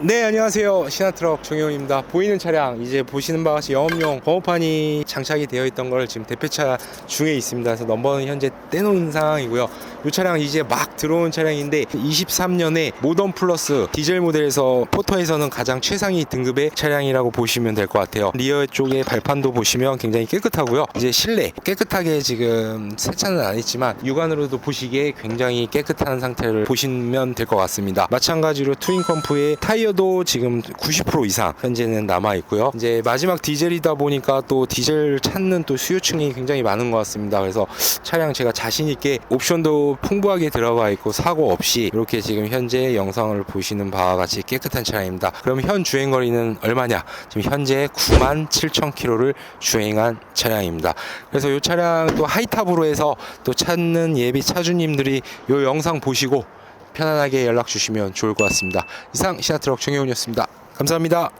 네 안녕하세요. 신화트럭 정혜원입니다. 보이는 차량. 이제 보시는 바와 같이 영업용 번호판이 장착이 되어 있던 걸 지금 대표차 중에 있습니다. 그래서 넘버는 현재 떼놓은 상황이고요 이 차량 이제 막 들어온 차량인데 23년에 모던 플러스 디젤 모델에서 포터에서는 가장 최상위 등급의 차량이라고 보시면 될 것 같아요. 리어 쪽에 발판도 보시면 굉장히 깨끗하고요. 이제 실내 깨끗하게 지금 세차는 안 했지만 육안으로도 보시기에 굉장히 깨끗한 상태를 보시면 될 것 같습니다. 마찬가지로 트윈 컴프의 타이어도 지금 90% 이상 현재는 남아 있고요. 이제 마지막 디젤이다 보니까 또 디젤 찾는 또 수요층이 굉장히 많은 것 같습니다. 그래서 차량 제가 자신 있게 옵션도 풍부하게 들어가 있고 사고 없이 이렇게 지금 현재 영상을 보시는 바와 같이 깨끗한 차량입니다 그럼 현 주행 거리는 얼마냐 지금 현재 9만 7천 킬로를 주행한 차량입니다 그래서 이 차량 또 하이탑으로 해서 또 찾는 예비 차주님들이 이 영상 보시고 편안하게 연락 주시면 좋을 것 같습니다. 이상 시아트럭 정혜원이었습니다. 감사합니다.